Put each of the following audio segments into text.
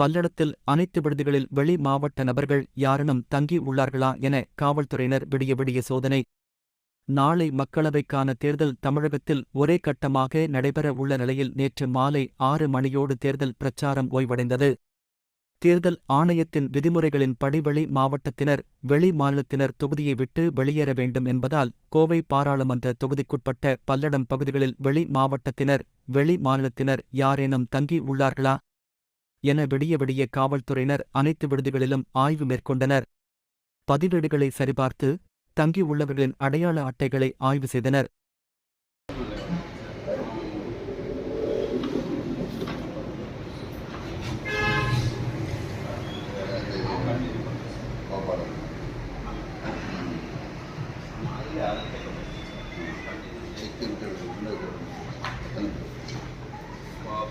பல்லடத்தில் அனைத்து விடுதிகளில் வெளி மாவட்ட நபர்கள் யாரேனும் தங்கி உள்ளார்களா என காவல்துறையினர் விடிய விடிய சோதனை. நாளை மக்களவைக்கான தேர்தல் தமிழகத்தில் ஒரே கட்டமாக நடைபெற உள்ள நிலையில் நேற்று மாலை ஆறு மணியோடு தேர்தல் பிரச்சாரம் ஓய்வடைந்தது. தேர்தல் ஆணையத்தின் விதிமுறைகளின்படி வெளி மாவட்டத்தினர் வெளி மாநிலத்தினர் தொகுதியை விட்டு வெளியேற வேண்டும் என்பதால் கோவை பாராளுமன்ற தொகுதிக்குட்பட்ட பல்லடம் பகுதிகளில் வெளி மாவட்டத்தினர் வெளி மாநிலத்தினர் யாரேனும் தங்கி உள்ளார்களா? என விடிய விடிய காவல்துறையினர் அனைத்து விடுதிகளிலும் ஆய்வு மேற்கொண்டனர். பதிவேடுகளை சரிபார்த்து தங்கியுள்ளவர்களின் அடையாள அட்டைகளை ஆய்வு செய்தனர்.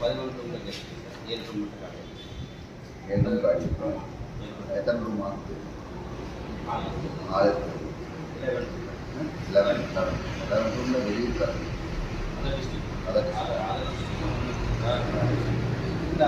பதினொன்று உங்களுக்கு ஏழு ரூம் மட்டும் காட்டுங்க. எண்ணூறு காட்டியிருக்கோம் எத்தனை ரூமா ஆறு லெவன் லெவன் லெவன் ரூமில் வெளியே சார் அதர் டிஸ்ட்ரிக்ட் அதான் டிஸ்ட்ரிக்ட் இந்த